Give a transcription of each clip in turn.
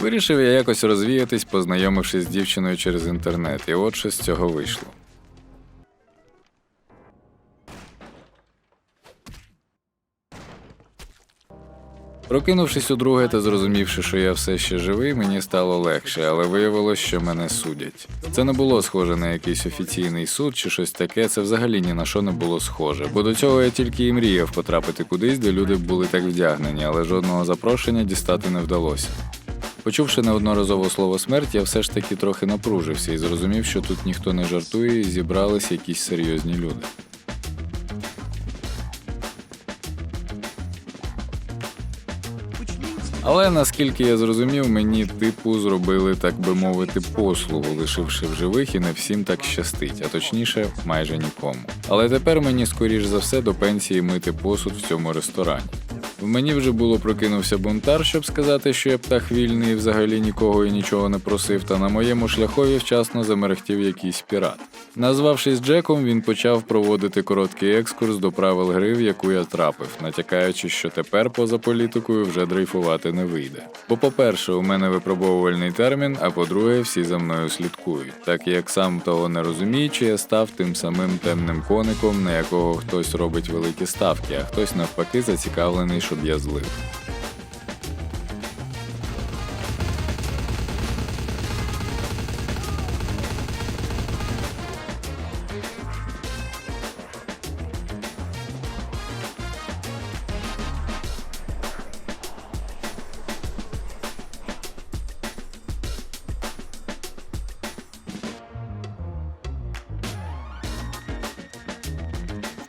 Вирішив я якось розвіятись, познайомившись з дівчиною через інтернет, і от що з цього вийшло. Прокинувшись удруге та зрозумівши, що я все ще живий, мені стало легше, але виявилось, що мене судять. Це не було схоже на якийсь офіційний суд чи щось таке, це взагалі ні на що не було схоже. Бо до цього я тільки і мріяв потрапити кудись, де люди були так вдягнені, але жодного запрошення дістати не вдалося. Почувши неодноразово слово смерть, я все ж таки трохи напружився і зрозумів, що тут ніхто не жартує і зібрались якісь серйозні люди. Але наскільки я зрозумів, мені типу зробили, так би мовити, послугу, лишивши в живих, і не всім так щастить, а точніше, майже нікому. Але тепер мені скоріш за все до пенсії мити посуд в цьому ресторані. В мені вже було прокинувся бунтар, щоб сказати, що я птах вільний взагалі нікого і нічого не просив, та на моєму шляхові вчасно замерехтів якийсь пірат. Назвавшись Джеком, він почав проводити короткий екскурс до правил гри, в яку я трапив, натякаючи, що тепер поза політикою вже дрейфувати не вийде. Бо, по-перше, у мене випробовувальний термін, а по-друге, всі за мною слідкують, так як сам того не розуміючи, я став тим самим темним коником, на якого хтось робить великі ставки, а хтось навпаки зацікавлений, щоб я злив.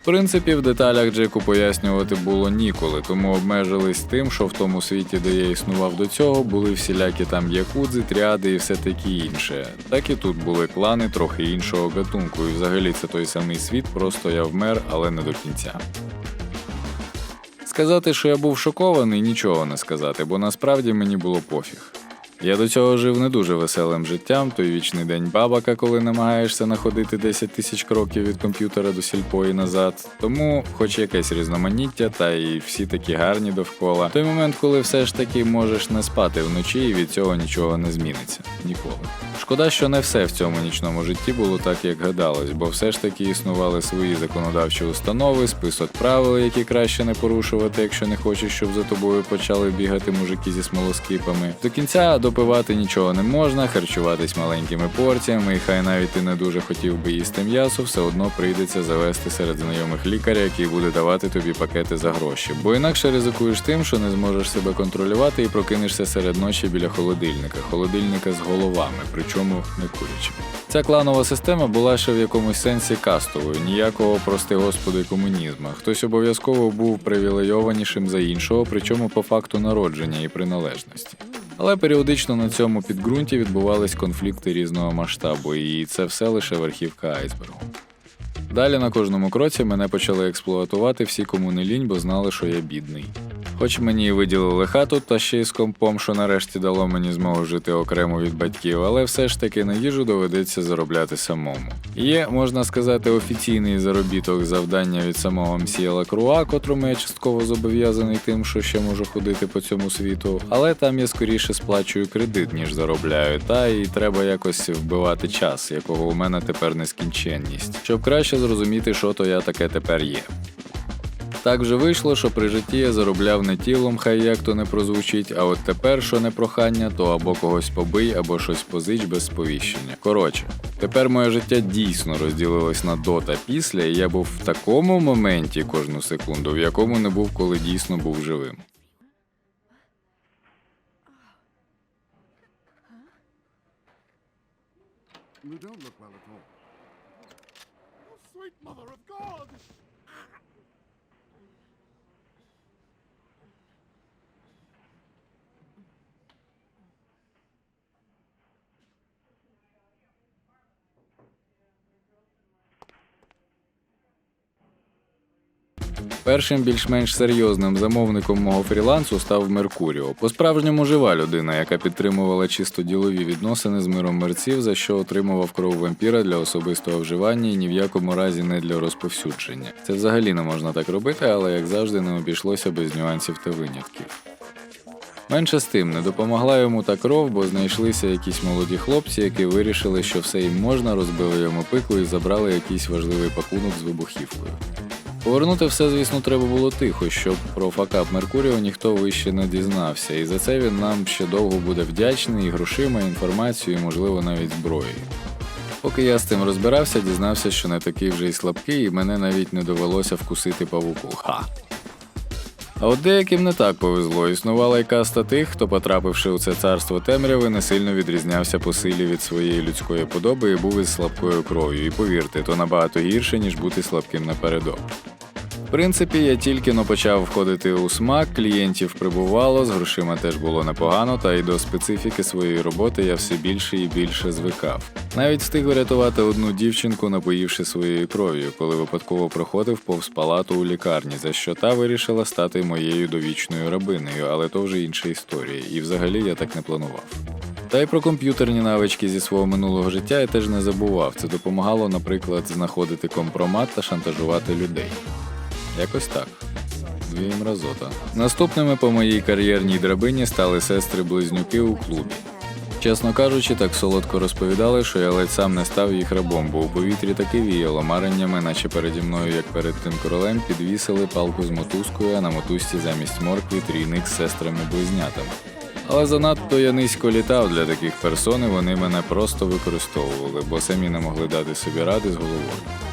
В принципі, в деталях Джеку пояснювати було ніколи, тому обмежились тим, що в тому світі, де я існував до цього, були всілякі там якудзи, тріади і все таке інше. Так і тут були клани трохи іншого гатунку, і взагалі це той самий світ, просто я вмер, але не до кінця. Сказати, що я був шокований, нічого не сказати, бо насправді мені було пофіг. Я до цього жив не дуже веселим життям, той вічний день бабака, коли намагаєшся находити 10 тисяч кроків від комп'ютера до сільпо і назад. Тому, хоч якесь різноманіття, та і всі такі гарні довкола. Той момент, коли все ж таки можеш не спати вночі, і від цього нічого не зміниться. Ніколи. Шкода, що не все в цьому нічному житті було так, як гадалось, бо все ж таки існували свої законодавчі установи, список правил, які краще не порушувати, якщо не хочеш, щоб за тобою почали бігати мужики зі смолоскипами. До кінця допивати нічого не можна, харчуватись маленькими порціями, і хай навіть ти не дуже хотів би їсти м'ясо, все одно прийдеться завести серед знайомих лікаря, який буде давати тобі пакети за гроші. Бо інакше ризикуєш тим, що не зможеш себе контролювати і прокинешся серед ночі біля холодильника, холодильника з головами, причому не курячими. Ця кланова система була ще в якомусь сенсі кастовою, ніякого, прости господи, комунізму. Хтось обов'язково був привілейованішим за іншого, причому по факту народження і приналежності. Але періодично на цьому підґрунті відбувались конфлікти різного масштабу, і це все лише верхівка айсбергу. Далі на кожному кроці мене почали експлуатувати всі, кому не лінь, бо знали, що я бідний. Хоч мені і виділили хату, та ще й з компом, що нарешті дало мені змогу жити окремо від батьків, але все ж таки на їжу доведеться заробляти самому. Є, можна сказати, офіційний заробіток завдання від самого мсія Лакруа, котрому я частково зобов'язаний тим, що ще можу ходити по цьому світу, але там я скоріше сплачую кредит, ніж заробляю, та і треба якось вбивати час, якого у мене тепер нескінченність, щоб краще зрозуміти, що то я таке тепер є. Так вже вийшло, що при житті я заробляв не тілом, хай як то не прозвучить, а от тепер, що не прохання, то або когось побий, або щось позич без сповіщення. Коротше, тепер моє життя дійсно розділилось на до та після, і я був в такому моменті кожну секунду, в якому не був, коли дійсно був живим. You don't look well at all. Sweet mother of God! Першим більш-менш серйозним замовником мого фрілансу став Меркуріо. По-справжньому жива людина, яка підтримувала чисто ділові відносини з миром мерців, за що отримував кров вампіра для особистого вживання і ні в якому разі не для розповсюдження. Це взагалі не можна так робити, але як завжди не обійшлося без нюансів та винятків. Менше з тим, не допомогла йому та кров, бо знайшлися якісь молоді хлопці, які вирішили, що все їм можна, розбили йому пику і забрали якийсь важливий пакунок з вибухівкою. Повернути все, звісно, треба було тихо, щоб про факап Меркуріо ніхто вище не дізнався, і за це він нам ще довго буде вдячний і грошима, і інформацією, і, можливо, навіть зброєю. Поки я з цим розбирався, дізнався, що не такий вже й слабкий, і мене навіть не довелося вкусити павуку. Ха! А от деяким не так повезло. Існувала й каста тих, хто, потрапивши у це царство темряви, не сильно відрізнявся по силі від своєї людської подоби і був із слабкою кров'ю. І повірте, то набагато гірше, ніж бути слабким напередок. Принципі, я тільки но почав входити у смак, клієнтів прибувало, з грошима теж було непогано, та й до специфіки своєї роботи я все більше і більше звикав. Навіть встиг врятувати одну дівчинку, напоївши своєю кров'ю, коли випадково проходив повз палату у лікарні, за що та вирішила стати моєю довічною рабинею, але то вже інша історія, і взагалі я так не планував. Та й про комп'ютерні навички зі свого минулого життя я теж не забував. Це допомагало, наприклад, знаходити компромат та шантажувати людей. Якось так. Дві мразота. Наступними по моїй кар'єрній драбині стали сестри-близнюки у клубі. Чесно кажучи, так солодко розповідали, що я ледь сам не став їх рабом, бо у повітрі таки віяло мареннями, наче переді мною, як перед тим королем, підвісили палку з мотузкою, а на мотузці замість моркві трійник з сестрами-близнятами. Але занадто я низько літав для таких персон, і вони мене просто використовували, бо самі не могли дати собі ради з головою.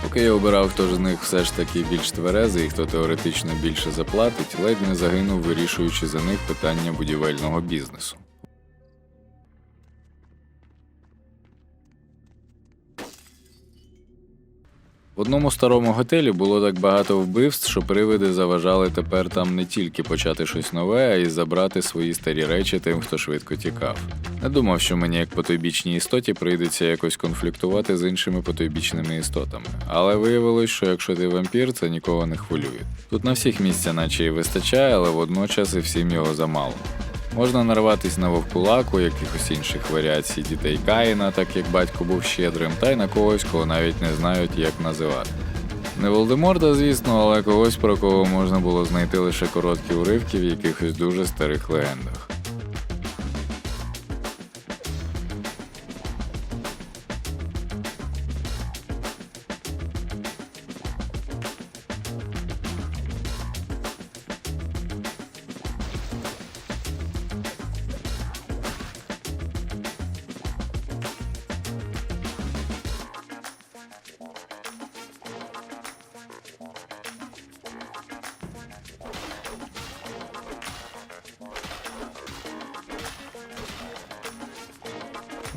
Поки я обирав, хто ж з них все ж таки більш тверезий, хто теоретично більше заплатить, ледь не загинув, вирішуючи за них питання будівельного бізнесу. В одному старому готелі було так багато вбивств, що привиди заважали тепер там не тільки почати щось нове, а й забрати свої старі речі тим, хто швидко тікав. Не думав, що мені, як потойбічній істоті, прийдеться якось конфліктувати з іншими потойбічними істотами. Але виявилось, що якщо ти вампір, це нікого не хвилює. Тут на всіх місця наче і вистачає, але водночас і всім його замало. Можна нарватись на вовкулаку, якихось інших варіацій дітей Каїна, так як батько був щедрим, та й на когось, кого навіть не знають, як називати. Не Волдеморда, звісно, але когось, про кого можна було знайти лише короткі уривки в якихось дуже старих легендах.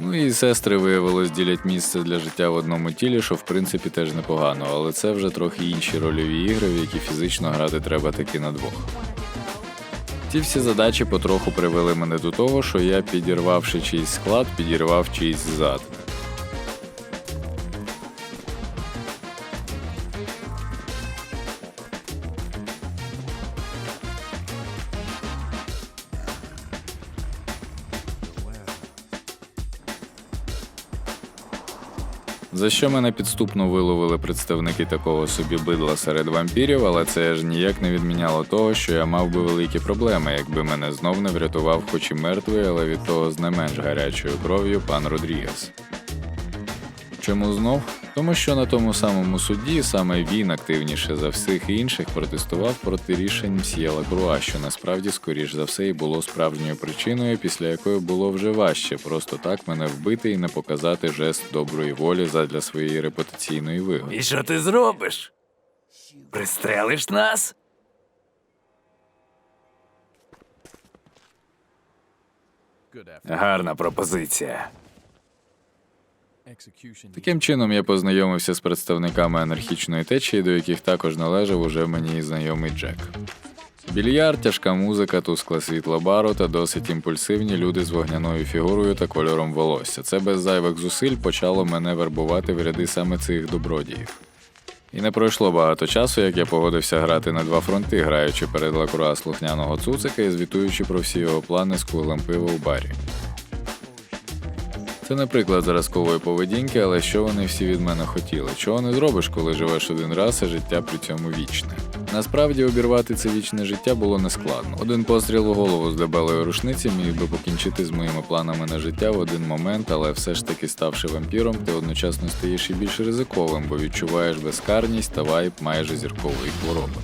Ну і сестри, виявилось, ділять місце для життя в одному тілі, що в принципі теж непогано, але це вже трохи інші рольові ігри, в які фізично грати треба таки на двох. Ці всі задачі потроху привели мене до того, що я, підірвавши чийсь склад, підірвав чийсь зад. За що мене підступно виловили представники такого собі бидла серед вампірів, але це ж ніяк не відміняло того, що я мав би великі проблеми, якби мене знов не врятував, хоч і мертвий, але від того з не менш гарячою кров'ю пан Родрігес. Чому знов? Тому що на тому самому суді саме він активніше за всіх інших протестував проти рішень мсьє Лакруа, що насправді, скоріш за все, і було справжньою причиною, після якої було вже важче просто так мене вбити і не показати жест доброї волі задля своєї репутаційної вигоди. І що ти зробиш? Пристрелиш нас? Гарна пропозиція. Таким чином я познайомився з представниками анархічної течії, до яких також належав уже мені знайомий Джек. Більярд, тяжка музика, тускле світло бару та досить імпульсивні люди з вогняною фігурою та кольором волосся. Це без зайвих зусиль почало мене вербувати в ряди саме цих добродіїв. І не пройшло багато часу, як я погодився грати на два фронти, граючи перед лакруа слухняного цуцика і звітуючи про всі його плани з кулем пива у барі. Це не приклад зразкової поведінки, але що вони всі від мене хотіли? Чого не зробиш, коли живеш один раз, а життя при цьому вічне? Насправді обірвати це вічне життя було нескладно. Один постріл у голову з дебелої рушниці міг би покінчити з моїми планами на життя в один момент, але все ж таки, ставши вампіром, ти одночасно стаєш і більш ризиковим, бо відчуваєш безкарність та вайб майже зіркової хвороби.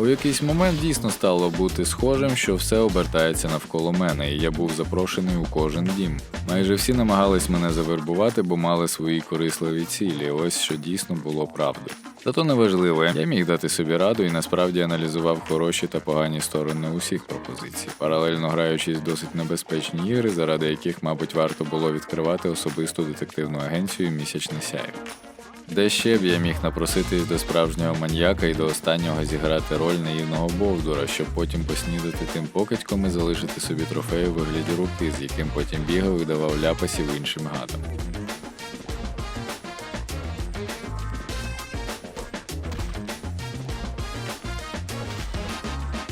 У якийсь момент дійсно стало бути схожим, що все обертається навколо мене, і я був запрошений у кожен дім. Майже всі намагались мене завербувати, бо мали свої корисливі цілі. Ось що дійсно було правдою. Та то неважливо, я міг дати собі раду і насправді аналізував хороші та погані сторони усіх пропозицій, паралельно граючись в досить небезпечні ігри, заради яких, мабуть, варто було відкривати особисту детективну агенцію місячне сяйво. Де ще б я міг напроситись до справжнього маньяка і до останнього зіграти роль наївного бовдура, щоб потім поснідати тим покидьком і залишити собі трофей у вигляді руки, з яким потім бігав і давав ляпасів іншим гадам.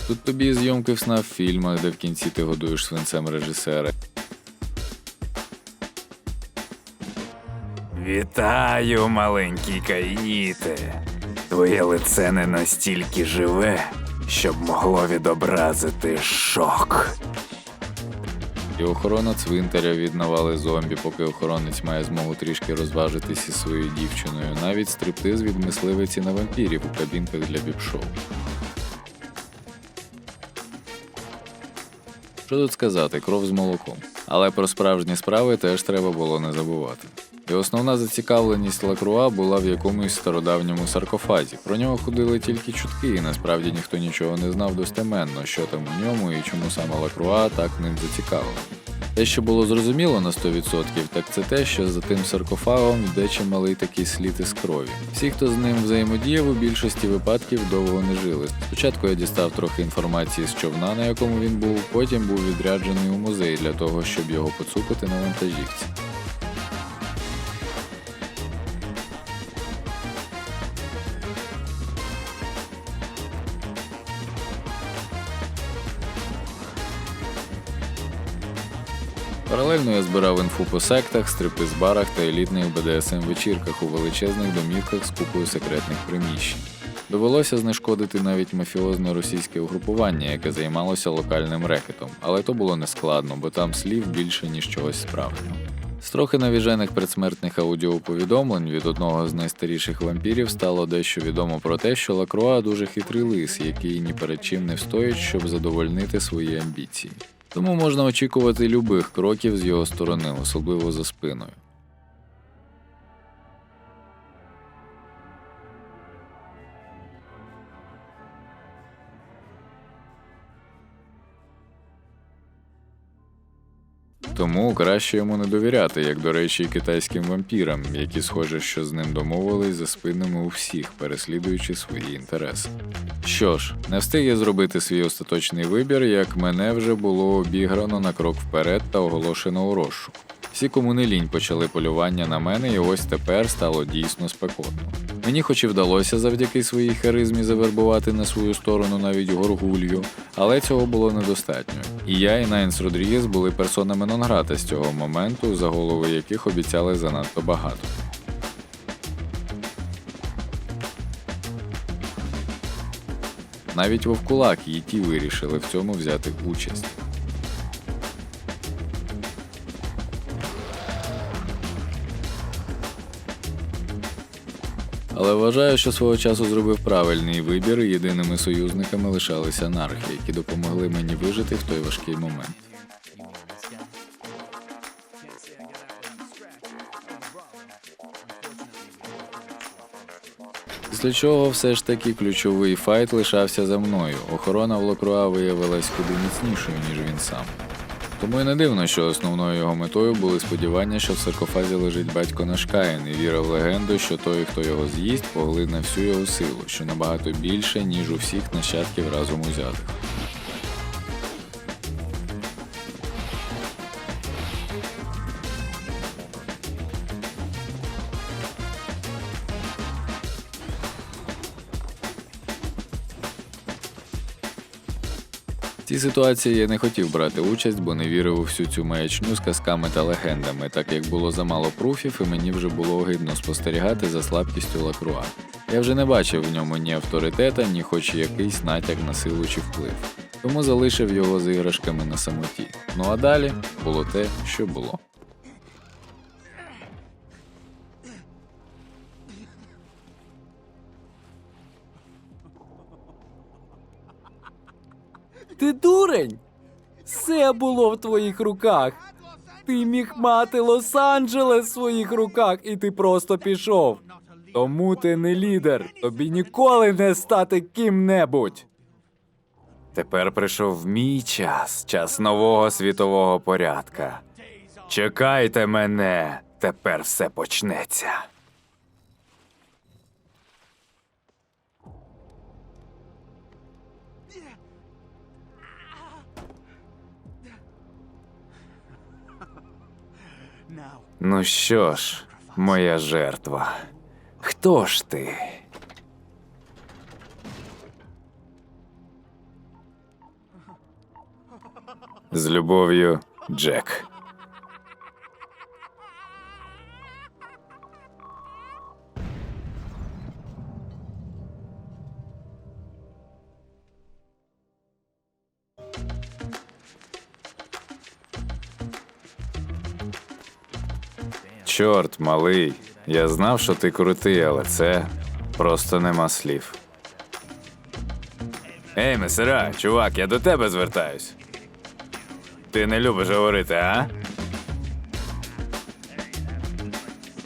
Тут тобі зйомки в сна в фільмах, де в кінці ти годуєш свинцем режисера. Вітаю, маленький Кайніте. Твоє лице не настільки живе, щоб могло відобразити шок. І охорона цвинтаря від навали зомбі, поки охоронець має змогу трішки розважитися зі своєю дівчиною. Навіть стриптиз від мисливиці на вампірів у кабінках для біпшоу. Що тут сказати, кров з молоком. Але про справжні справи теж треба було не забувати. І основна зацікавленість Лакруа була в якомусь стародавньому саркофазі. Про нього ходили тільки чутки, і насправді ніхто нічого не знав достеменно, що там у ньому і чому саме Лакруа так ним зацікавлений. Те, що було зрозуміло на 100%, так це те, що за тим саркофагом йде чималий такий слід із крові. Всі, хто з ним взаємодіяв, у більшості випадків довго не жили. Спочатку я дістав трохи інформації з човна, на якому він був, потім був відряджений у музей для того, щоб його поцупити на вантажівці. Паралельно я збирав інфу по сектах, стриптиз-барах та елітних БДСМ вечірках у величезних домівках з купою секретних приміщень. Довелося знешкодити навіть мафіозне російське угрупування, яке займалося локальним рекетом, але то було нескладно, бо там слів більше ніж чогось справжнього. З трохи навіжених предсмертних аудіоповідомлень від одного з найстаріших вампірів стало дещо відомо про те, що Лакруа дуже хитрий лис, який ні перед чим не встоїть, щоб задовольнити свої амбіції. Тому можна очікувати любих кроків з його сторони, особливо за спиною. Тому краще йому не довіряти, як до речі, китайським вампірам, які схоже, що з ним домовились за спинами у всіх, переслідуючи свої інтереси. Що ж, не встиг я зробити свій остаточний вибір, як мене вже було обіграно на крок вперед та оголошено у розшук. Всі, кому не лінь, почали полювання на мене, і ось тепер стало дійсно спекотно. Мені хоч і вдалося завдяки своїй харизмі завербувати на свою сторону навіть горгулью, але цього було недостатньо. І я, і Найнс Родрігес були персонами нон-грата з цього моменту, за голови яких обіцяли занадто багато. Навіть вовкулак і ті вирішили в цьому взяти участь. Але вважаю, що свого часу зробив правильний вибір, єдиними союзниками лишалися анархи, які допомогли мені вижити в той важкий момент. Після чого все ж таки ключовий файт лишався за мною. Охорона в Локруа виявилась куди міцнішою, ніж він сам. Тому і не дивно, що основною його метою були сподівання, що в саркофазі лежить батько Нашкаїн і віра в легенду, що той, хто його з'їсть, поглине всю його силу, що набагато більше, ніж у всіх нащадків разом узятих. Цій ситуації я не хотів брати участь, бо не вірив у всю цю маячню з казками та легендами, так як було замало пруфів, і мені вже було огидно спостерігати за слабкістю Лакруа. Я вже не бачив в ньому ні авторитета, ні хоч якийсь натяк на силу чи вплив. Тому залишив його з іграшками на самоті. Ну а далі було те, що було. Ти дурень? Все було в твоїх руках. Ти міг мати Лос-Анджелес в своїх руках, і ти просто пішов. Тому ти не лідер. Тобі ніколи не стати ким-небудь. Тепер прийшов мій час, час нового світового порядка. Чекайте мене, тепер все почнеться. Ну що ж, моя жертва. Хто ж ти? З любов'ю, Джек. Чорт, малий. Я знав, що ти крутий, але це просто нема слів. Ей, месера, чувак, я до тебе звертаюсь. Ти не любиш говорити, а?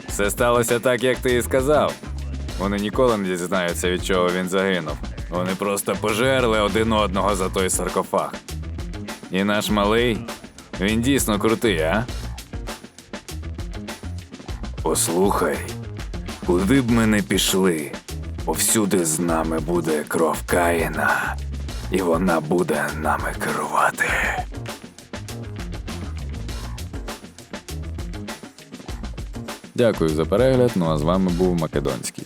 Все сталося так, як ти і сказав. Вони ніколи не дізнаються, від чого він загинув. Вони просто пожерли один одного за той саркофаг. І наш малий, він дійсно крутий, а? Послухай, куди б ми не пішли, повсюди з нами буде кров Каїна, і вона буде нами керувати. Дякую за перегляд. Ну а з вами був Македонський.